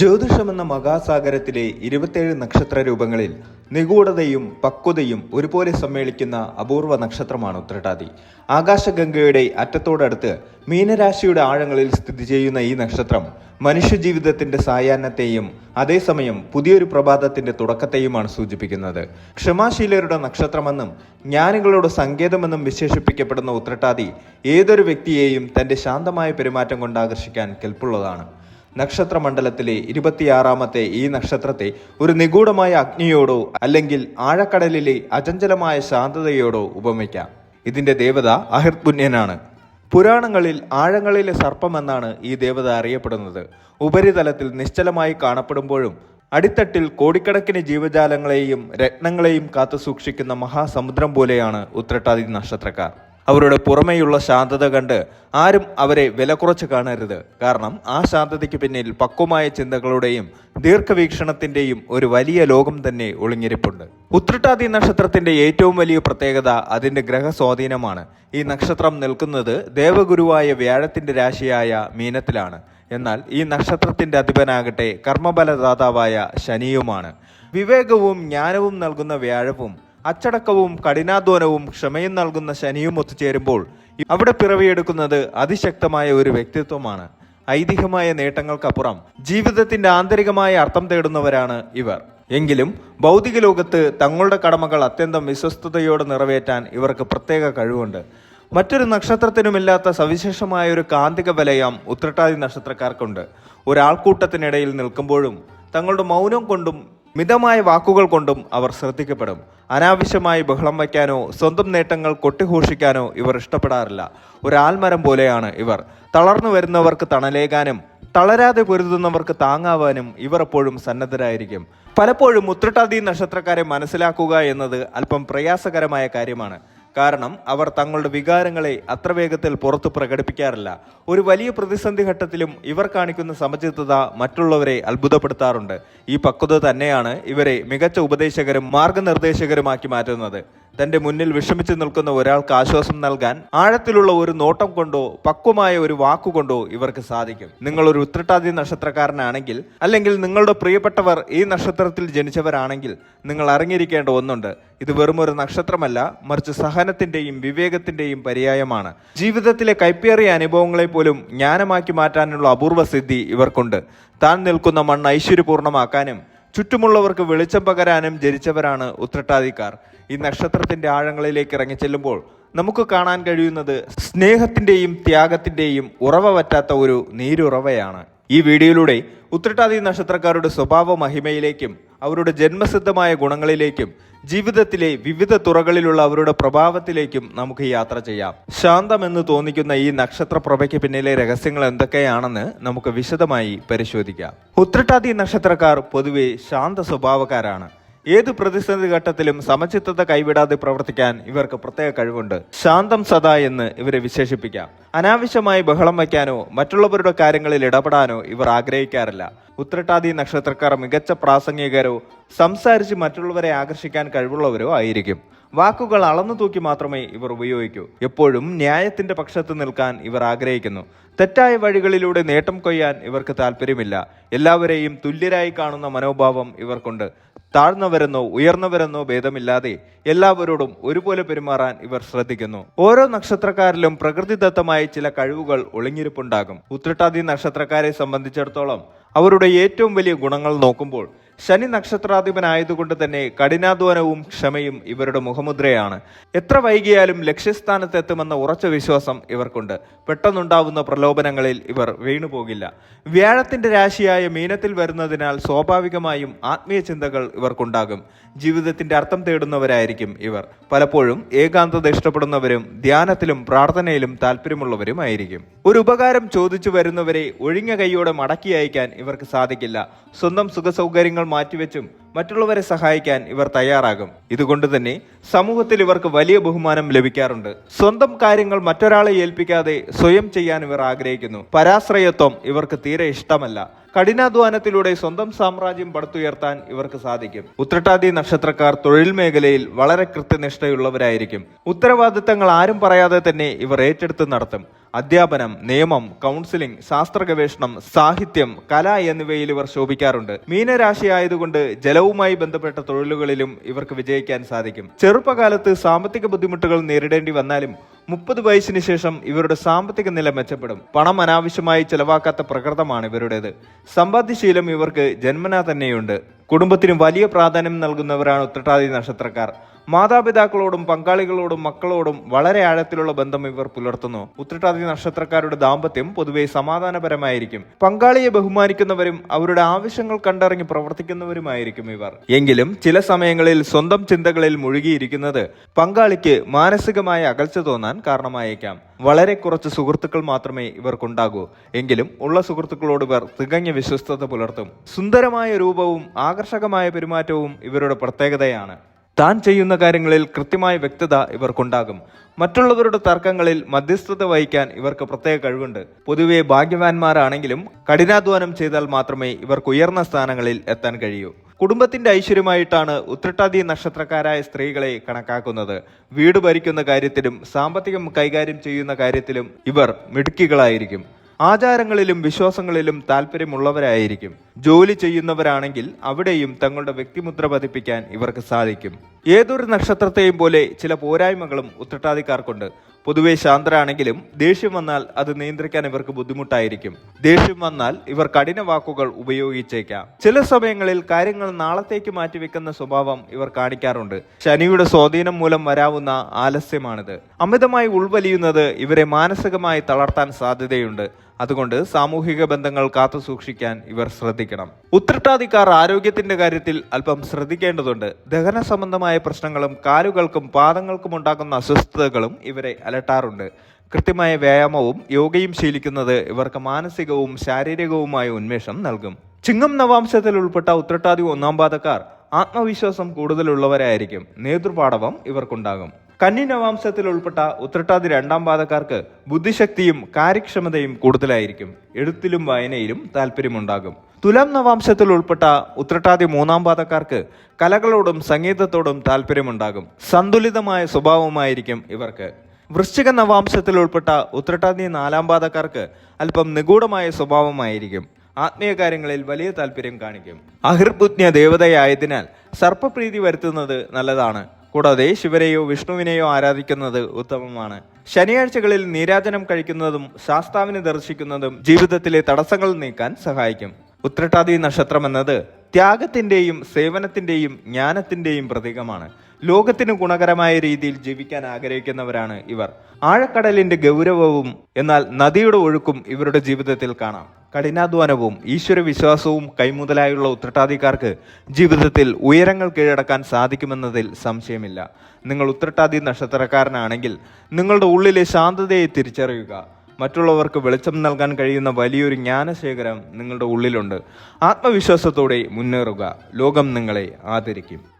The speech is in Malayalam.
ജ്യോതിഷമെന്ന മഹാസാഗരത്തിലെ ഇരുപത്തേഴ് നക്ഷത്ര രൂപങ്ങളിൽ നിഗൂഢതയും പക്വതയും ഒരുപോലെ സമ്മേളിക്കുന്ന അപൂർവ നക്ഷത്രമാണ് ഉത്രട്ടാതി. ആകാശഗംഗയുടെ അറ്റത്തോടടുത്ത് മീനരാശിയുടെ ആഴങ്ങളിൽ സ്ഥിതി ചെയ്യുന്ന ഈ നക്ഷത്രം മനുഷ്യജീവിതത്തിന്റെ സായാഹ്നത്തെയും അതേസമയം പുതിയൊരു പ്രഭാതത്തിന്റെ തുടക്കത്തെയുമാണ് സൂചിപ്പിക്കുന്നത്. ക്ഷമാശീലരുടെ നക്ഷത്രമെന്നും ജ്ഞാനികളുടെ സങ്കേതമെന്നും വിശേഷിപ്പിക്കപ്പെടുന്ന ഉത്രട്ടാതി ഏതൊരു വ്യക്തിയെയും തന്റെ ശാന്തമായ പെരുമാറ്റം കൊണ്ട് ആകർഷിക്കാൻ കെൽപ്പുള്ളതാണ്. നക്ഷത്രമണ്ഡലത്തിലെ ഇരുപത്തിയാറാമത്തെ ഈ നക്ഷത്രത്തെ ഒരു നിഗൂഢമായ അഗ്നിയോടോ അല്ലെങ്കിൽ ആഴക്കടലിലെ അചഞ്ചലമായ ശാന്തതയോടോ ഉപമിക്കാം. ഇതിന്റെ ദേവത അഹിർപുന്യനാണ് പുരാണങ്ങളിൽ ആഴങ്ങളിലെ സർപ്പമെന്നാണ് ഈ ദേവത അറിയപ്പെടുന്നത്. ഉപരിതലത്തിൽ നിശ്ചലമായി കാണപ്പെടുമ്പോഴും അടിത്തട്ടിൽ കോടിക്കണക്കിന് ജീവജാലങ്ങളെയും രത്നങ്ങളെയും കാത്തു സൂക്ഷിക്കുന്ന മഹാസമുദ്രം പോലെയാണ് ഉത്രട്ടാതി നക്ഷത്രക്കാർ. അവരുടെ പുറമേയുള്ള ശാന്തത കണ്ട് ആരും അവരെ വില കുറച്ച് കാണരുത്. കാരണം ആ ശാന്തതയ്ക്ക് പിന്നിൽ പക്വമായ ചിന്തകളുടെയും ദീർഘവീക്ഷണത്തിന്റെയും ഒരു വലിയ ലോകം തന്നെ ഒളിഞ്ഞിരിപ്പുണ്ട്. ഉത്രട്ടാതി നക്ഷത്രത്തിന്റെ ഏറ്റവും വലിയ പ്രത്യേകത അതിന്റെ ഗ്രഹസ്വാധീനമാണ് ഈ നക്ഷത്രം നിൽക്കുന്നത് ദേവഗുരുവായ വ്യാഴത്തിന്റെ രാശിയായ മീനത്തിലാണ്. എന്നാൽ ഈ നക്ഷത്രത്തിന്റെ അധിപനാകട്ടെ കർമ്മബലദാതാവായ ശനിയുമാണ്. വിവേകവും ജ്ഞാനവും നൽകുന്ന വ്യാഴവും അച്ചടക്കവും കഠിനാധ്വാനവും ക്ഷമയും നൽകുന്ന ശനിയും ഒത്തുചേരുമ്പോൾ അവിടെ പിറവിയെടുക്കുന്നത് അതിശക്തമായ ഒരു വ്യക്തിത്വമാണ്. ഐതിഹ്യമായ നേട്ടങ്ങൾക്കപ്പുറം ജീവിതത്തിന്റെ ആന്തരികമായ അർത്ഥം തേടുന്നവരാണ് ഇവർ. എങ്കിലും ഭൗതിക ലോകത്ത് തങ്ങളുടെ കടമകൾ അത്യന്തം വിശ്വസ്തയോടെ നിറവേറ്റാൻ ഇവർക്ക് പ്രത്യേക കഴിവുണ്ട്. മറ്റൊരു നക്ഷത്രത്തിനുമില്ലാത്ത സവിശേഷമായ ഒരു കാന്തിക വലയം ഉത്രട്ടാതി നക്ഷത്രക്കാർക്കുണ്ട്. ഒരാൾക്കൂട്ടത്തിനിടയിൽ നിൽക്കുമ്പോഴും തങ്ങളുടെ മൗനം കൊണ്ടും മിതമായ വാക്കുകൾ കൊണ്ടും അവർ ശ്രദ്ധിക്കപ്പെടും. അനാവശ്യമായി ബഹളം വയ്ക്കാനോ സ്വന്തം നേട്ടങ്ങൾ കൊട്ടിഘോഷിക്കാനോ ഇവർ ഇഷ്ടപ്പെടാറില്ല. ഒരാൽമരം പോലെയാണ് ഇവർ. തളർന്നു വരുന്നവർക്ക് തണലേകാനും തളരാതെ പൊരുതുന്നവർക്ക് താങ്ങാവാനും ഇവർ എപ്പോഴും സന്നദ്ധരായിരിക്കും. പലപ്പോഴും ഉത്രട്ടാതി നക്ഷത്രക്കാരെ മനസ്സിലാക്കുക എന്നത് അല്പം പ്രയാസകരമായ കാര്യമാണ്. കാരണം അവർ തങ്ങളുടെ വികാരങ്ങളെ അത്ര വേഗത്തിൽ പുറത്തു പ്രകടിപ്പിക്കാറില്ല. ഒരു വലിയ പ്രതിസന്ധി ഘട്ടത്തിലും ഇവർ കാണിക്കുന്ന സമചിത്തത മറ്റുള്ളവരെ അത്ഭുതപ്പെടുത്താറുണ്ട്. ഈ പക്വത തന്നെയാണ് ഇവരെ മികച്ച ഉപദേശകരും മാർഗനിർദ്ദേശകരുമാക്കി മാറ്റുന്നത്. തന്റെ മുന്നിൽ വിഷമിച്ചു നിൽക്കുന്ന ഒരാൾക്ക് ആശ്വാസം നൽകാൻ ആഴത്തിലുള്ള ഒരു നോട്ടം കൊണ്ടോ പക്വമായ ഒരു വാക്കുകൊണ്ടോ ഇവർക്ക് സാധിക്കും. നിങ്ങൾ ഒരു ഉത്രട്ടാതി നക്ഷത്രക്കാരനാണെങ്കിൽ അല്ലെങ്കിൽ നിങ്ങളുടെ പ്രിയപ്പെട്ടവർ ഈ നക്ഷത്രത്തിൽ ജനിച്ചവരാണെങ്കിൽ നിങ്ങൾ അറിഞ്ഞിരിക്കേണ്ട ഒന്നുണ്ട്. ഇത് വെറും ഒരു നക്ഷത്രമല്ല മറിച്ച് സഹനത്തിന്റെയും വിവേകത്തിന്റെയും പര്യായമാണ്. ജീവിതത്തിലെ കൈപ്പേറിയ അനുഭവങ്ങളെ പോലും ജ്ഞാനമാക്കി മാറ്റാനുള്ള അപൂർവ സിദ്ധി ഇവർക്കുണ്ട്. താൻ നിൽക്കുന്ന മണ്ണ് ഐശ്വര്യപൂർണമാക്കാനും ചുറ്റുമുള്ളവർക്ക് വെളിച്ചം പകരാനും ജനിച്ചവരാണ് ഉത്രട്ടാതിക്കാർ. ഈ നക്ഷത്രത്തിന്റെ ആഴങ്ങളിലേക്ക് ഇറങ്ങിച്ചെല്ലുമ്പോൾ നമുക്ക് കാണാൻ കഴിയുന്നത് സ്നേഹത്തിന്റെയും ത്യാഗത്തിന്റെയും ഉറവ പറ്റാത്ത ഒരു നീരുറവയാണ്. ഈ വീഡിയോയിലൂടെ ഉത്രട്ടാതി നക്ഷത്രക്കാരുടെ സ്വഭാവ മഹിമയിലേക്കും അവരുടെ ജന്മസിദ്ധമായ ഗുണങ്ങളിലേക്കും ജീവിതത്തിലെ വിവിധ തുറകളിലുള്ള അവരുടെ പ്രഭാവത്തിലേക്കും നമുക്ക് യാത്ര ചെയ്യാം. ശാന്തമെന്ന് തോന്നിക്കുന്ന ഈ നക്ഷത്രപ്രഭയ്ക്ക് പിന്നിലെ രഹസ്യങ്ങൾ എന്തൊക്കെയാണെന്ന് നമുക്ക് വിശദമായി പരിശോധിക്കാം. ഉത്രട്ടാതി നക്ഷത്രക്കാർ പൊതുവെ ശാന്ത സ്വഭാവക്കാരാണ്. ഏത് പ്രതിസന്ധി ഘട്ടത്തിലും സമചിത്തത കൈവിടാതെ പ്രവർത്തിക്കാൻ ഇവർക്ക് പ്രത്യേക കഴിവുണ്ട്. ശാന്തം സദാ എന്ന് ഇവരെ വിശേഷിപ്പിക്കാം. അനാവശ്യമായി ബഹളം വയ്ക്കാനോ മറ്റുള്ളവരുടെ കാര്യങ്ങളിൽ ഇടപെടാനോ ഇവർ ആഗ്രഹിക്കാറില്ല. ഉത്രട്ടാതി നക്ഷത്രക്കാർ മികച്ച പ്രാസംഗികരോ സംസാരിച്ച് മറ്റുള്ളവരെ ആകർഷിക്കാൻ കഴിവുള്ളവരോ ആയിരിക്കും. വാക്കുകൾ അളന്നു തൂക്കി മാത്രമേ ഇവർ ഉപയോഗിക്കൂ. എപ്പോഴും ന്യായത്തിന്റെ പക്ഷത്ത് നിൽക്കാൻ ഇവർ ആഗ്രഹിക്കുന്നു. തെറ്റായ വഴികളിലൂടെ നേട്ടം കൊയ്യാൻ ഇവർക്ക് താല്പര്യമില്ല എല്ലാവരെയും തുല്യരായി കാണുന്ന മനോഭാവം ഇവർക്കുണ്ട്. താഴ്ന്നവരെന്നോ ഉയർന്നവരെന്നോ ഭേദമില്ലാതെ എല്ലാവരോടും ഒരുപോലെ പെരുമാറാൻ ഇവർ ശ്രദ്ധിക്കുന്നു. ഓരോ നക്ഷത്രക്കാരിലും പ്രകൃതിദത്തമായ ചില കഴിവുകൾ ഒളിഞ്ഞിരിപ്പുണ്ടാകും. ഉത്രട്ടാദി നക്ഷത്രക്കാരെ സംബന്ധിച്ചിടത്തോളം അവരുടെ ഏറ്റവും വലിയ ഗുണങ്ങൾ നോക്കുമ്പോൾ ശനി നക്ഷത്രാധിപനായതുകൊണ്ട് തന്നെ കഠിനാധ്വാനവും ക്ഷമയും ഇവരുടെ മുഖമുദ്രയാണ്. എത്ര വൈകിയാലും ലക്ഷ്യസ്ഥാനത്ത് എത്തുമെന്ന ഉറച്ച വിശ്വാസം ഇവർക്കുണ്ട്. പെട്ടെന്നുണ്ടാവുന്ന പ്രലോഭനങ്ങളിൽ ഇവർ വീണുപോകില്ല. വ്യാഴത്തിന്റെ രാശിയായ മീനത്തിൽ വരുന്നതിനാൽ സ്വാഭാവികമായും ആത്മീയ ചിന്തകൾ ഇവർക്കുണ്ടാകും. ജീവിതത്തിന്റെ അർത്ഥം തേടുന്നവരായിരിക്കും ഇവർ. പലപ്പോഴും ഏകാന്തത ഇഷ്ടപ്പെടുന്നവരും ധ്യാനത്തിലും പ്രാർത്ഥനയിലും താല്പര്യമുള്ളവരുമായിരിക്കും ഒരു ഉപകാരം ചോദിച്ചു വരുന്നവരെ ഒഴിഞ്ഞ കൈയോടെ മടക്കി അയക്കാൻ ഇവർക്ക് സാധിക്കില്ല. സ്വന്തം സുഖസൗകര്യങ്ങൾ മാറ്റിവെച്ചും മറ്റുള്ളവരെ സഹായിക്കാൻ ഇവർ തയ്യാറാകും. ഇതുകൊണ്ട് തന്നെ സമൂഹത്തിൽ ഇവർക്ക് വലിയ ബഹുമാനം ലഭിക്കാറുണ്ട്. സ്വന്തം കാര്യങ്ങൾ മറ്റൊരാളെ ഏൽപ്പിക്കാതെ സ്വയം ചെയ്യാൻ ഇവർ ആഗ്രഹിക്കുന്നു. പരാശ്രയത്വം ഇവർക്ക് തീരെ ഇഷ്ടമല്ല. കഠിനാധ്വാനത്തിലൂടെ സ്വന്തം സാമ്രാജ്യം പടുത്തുയർത്താൻ ഇവർക്ക് സാധിക്കും. ഉത്രട്ടാതി നക്ഷത്രക്കാർ തൊഴിൽ മേഖലയിൽ വളരെ കൃത്യനിഷ്ഠയുള്ളവരായിരിക്കും. ഉത്തരവാദിത്തങ്ങൾ ആരും പറയാതെ തന്നെ ഇവർ ഏറ്റെടുത്ത് നടത്തും. അധ്യാപനം നിയമം കൗൺസിലിംഗ് ശാസ്ത്ര ഗവേഷണം സാഹിത്യം കല എന്നിവയിൽ ഇവർ ശോഭിക്കാറുണ്ട്. മീനരാശി ആയതുകൊണ്ട് ജലവുമായി ബന്ധപ്പെട്ട തൊഴിലുകളിലും ഇവർക്ക് വിജയിക്കാൻ സാധിക്കും. ചെറുപ്പകാലത്ത് സാമ്പത്തിക ബുദ്ധിമുട്ടുകൾ നേരിടേണ്ടി വന്നാലും മുപ്പത് വയസ്സിന് ശേഷം ഇവരുടെ സാമ്പത്തിക നില മെച്ചപ്പെടും. പണം അനാവശ്യമായി ചെലവാക്കാത്ത പ്രകൃതമാണ് ഇവരുടേത്. സമ്പാദ്യശീലം ഇവർക്ക് ജന്മനാ തന്നെയുണ്ട്. കുടുംബത്തിന് വലിയ പ്രാധാന്യം നൽകുന്നവരാണ് ഉത്രട്ടാതി നക്ഷത്രക്കാർ. മാതാപിതാക്കളോടും പങ്കാളികളോടും മക്കളോടും വളരെ ആഴത്തിലുള്ള ബന്ധം ഇവർ പുലർത്തുന്നു. ഉത്രട്ടാതി നക്ഷത്രക്കാരുടെ ദാമ്പത്യം പൊതുവെ സമാധാനപരമായിരിക്കും. പങ്കാളിയെ ബഹുമാനിക്കുന്നവരും അവരുടെ ആവശ്യങ്ങൾ കണ്ടറിഞ്ഞ് പ്രവർത്തിക്കുന്നവരുമായിരിക്കും ഇവർ. എങ്കിലും ചില സമയങ്ങളിൽ സ്വന്തം ചിന്തകളിൽ മുഴുകിയിരിക്കുന്നത് പങ്കാളിക്ക് മാനസികമായ അകൽച്ച തോന്നാൻ കാരണമായേക്കാം. വളരെ കുറച്ച് സുഹൃത്തുക്കൾ മാത്രമേ ഇവർക്കുണ്ടാകൂ. എങ്കിലും ഉള്ള സുഹൃത്തുക്കളോട് ഇവർ തികഞ്ഞ വിശ്വസ്തത പുലർത്തും. സുന്ദരമായ രൂപവും ആകർഷകമായ പെരുമാറ്റവും ഇവരുടെ പ്രത്യേകതയാണ്. താൻ ചെയ്യുന്ന കാര്യങ്ങളിൽ കൃത്യമായ വ്യക്തത ഇവർക്കുണ്ടാകും. മറ്റുള്ളവരുടെ തർക്കങ്ങളിൽ മധ്യസ്ഥത വഹിക്കാൻ ഇവർക്ക് പ്രത്യേക കഴിവുണ്ട്. പൊതുവെ ഭാഗ്യവാന്മാരാണെങ്കിലും കഠിനാധ്വാനം ചെയ്താൽ മാത്രമേ ഇവർക്ക് ഉയർന്ന സ്ഥാനങ്ങളിൽ എത്താൻ കഴിയൂ. കുടുംബത്തിന്റെ ഐശ്വര്യമായിട്ടാണ് ഉത്രട്ടാതി നക്ഷത്രക്കാരായ സ്ത്രീകളെ കണക്കാക്കുന്നത്. വീട് ഭരിക്കുന്ന കാര്യത്തിലും സാമ്പത്തികം കൈകാര്യം ചെയ്യുന്ന കാര്യത്തിലും ഇവർ മിടുക്കികളായിരിക്കും. ആചാരങ്ങളിലും വിശ്വാസങ്ങളിലും താല്പര്യമുള്ളവരായിരിക്കും. ജോലി ചെയ്യുന്നവരാണെങ്കിൽ അവിടെയും തങ്ങളുടെ വ്യക്തിമുദ്ര പതിപ്പിക്കാൻ ഇവർക്ക് സാധിക്കും. ഏതൊരു നക്ഷത്രത്തെയും പോലെ ചില പോരായ്മകളും ഉത്രട്ടാതിക്കാർക്കുണ്ട്. പൊതുവെ ശാന്തരാണെങ്കിലും ദേഷ്യം വന്നാൽ അത് നിയന്ത്രിക്കാൻ ഇവർക്ക് ബുദ്ധിമുട്ടായിരിക്കും. ദേഷ്യം വന്നാൽ ഇവർ കഠിന വാക്കുകൾ ഉപയോഗിച്ചേക്കാം. ചില സമയങ്ങളിൽ കാര്യങ്ങൾ നാളത്തേക്ക് മാറ്റിവെക്കുന്ന സ്വഭാവം ഇവർ കാണിക്കാറുണ്ട്. ശനിയുടെ സ്വാധീനം മൂലം വരാവുന്ന ആലസ്യമാണിത്. അമിതമായി ഉൾവലിയുന്നത് ഇവരെ മാനസികമായി തളർത്താൻ സാധ്യതയുണ്ട്. അതുകൊണ്ട് സാമൂഹിക ബന്ധങ്ങൾ കാത്തു സൂക്ഷിക്കാൻ ഇവർ ശ്രദ്ധിക്കണം. ഉത്രട്ടാതിക്കാർ ആരോഗ്യത്തിന്റെ കാര്യത്തിൽ അല്പം ശ്രദ്ധിക്കേണ്ടതുണ്ട്. ദഹന സംബന്ധമായ പ്രശ്നങ്ങളും കാലുകൾക്കും പാദങ്ങൾക്കും ഉണ്ടാക്കുന്ന അസ്വസ്ഥതകളും ഇവരെ അലട്ടാറുണ്ട്. കൃത്യമായ വ്യായാമവും യോഗയും ശീലിക്കുന്നത് ഇവർക്ക് മാനസികവും ശാരീരികവുമായ ഉന്മേഷം നൽകും. ചിങ്ങം നവാംശത്തിൽ ഉൾപ്പെട്ട ഉത്രട്ടാതി ഒന്നാം പാദക്കാർ ആത്മവിശ്വാസം കൂടുതലുള്ളവരായിരിക്കും. നേതൃപാടവം ഇവർക്കുണ്ടാകും. കന്നി നവാംശത്തിൽ ഉൾപ്പെട്ട ഉത്രട്ടാതി രണ്ടാം പാദക്കാർക്ക് ബുദ്ധിശക്തിയും കാര്യക്ഷമതയും കൂടുതലായിരിക്കും. എഴുത്തിലും വായനയിലും താല്പര്യമുണ്ടാകും. തുലാം നവാംശത്തിൽ ഉൾപ്പെട്ട ഉത്രട്ടാതി മൂന്നാം പാദക്കാർക്ക് കലകളോടും സംഗീതത്തോടും താല്പര്യമുണ്ടാകും. സന്തുലിതമായ സ്വഭാവമായിരിക്കും ഇവർക്ക്. വൃശ്ചിക നവാംശത്തിൽ ഉൾപ്പെട്ട ഉത്രട്ടാതി നാലാം പാദക്കാർക്ക് അല്പം നിഗൂഢമായ സ്വഭാവമായിരിക്കും. ആത്മീയ കാര്യങ്ങളിൽ വലിയ താല്പര്യം കാണിക്കും. അഹിർബുജ്ഞ ദേവതയായതിനാൽ സർപ്പപ്രീതി വരുത്തുന്നത് നല്ലതാണ്. കൂടാതെ ശിവനെയോ വിഷ്ണുവിനെയോ ആരാധിക്കുന്നത് ഉത്തമമാണ്. ശനിയാഴ്ചകളിൽ നീരാജനം കഴിക്കുന്നതും ശാസ്താവിനെ ദർശിക്കുന്നതും ജീവിതത്തിലെ തടസ്സങ്ങൾ നീക്കാൻ സഹായിക്കും. ഉത്രട്ടാതി നക്ഷത്രം എന്നത് ത്യാഗത്തിന്റെയും സേവനത്തിന്റെയും ജ്ഞാനത്തിന്റെയും പ്രതീകമാണ്. ലോകത്തിന് ഗുണകരമായ രീതിയിൽ ജീവിക്കാൻ ആഗ്രഹിക്കുന്നവരാണ് ഇവർ. ആഴക്കടലിന്റെ ഗൗരവവും എന്നാൽ നദിയുടെ ഒഴുക്കും ഇവരുടെ ജീവിതത്തിൽ കാണാം. കഠിനാധ്വാനവും ഈശ്വരവിശ്വാസവും കൈമുതലായുള്ള ഉത്രട്ടാതിക്കാർക്ക് ജീവിതത്തിൽ ഉയരങ്ങൾ കീഴടക്കാൻ സാധിക്കുമെന്നതിൽ സംശയമില്ല. നിങ്ങൾ ഉത്രട്ടാതി നക്ഷത്രക്കാരനാണെങ്കിൽ നിങ്ങളുടെ ഉള്ളിലെ ശാന്തതയെ തിരിച്ചറിയുക. മറ്റുള്ളവർക്ക് വെളിച്ചം നൽകാൻ കഴിയുന്ന വലിയൊരു ജ്ഞാനശേഖരം നിങ്ങളുടെ ഉള്ളിലുണ്ട്. ആത്മവിശ്വാസത്തോടെ മുന്നേറുക. ലോകം നിങ്ങളെ ആദരിക്കും.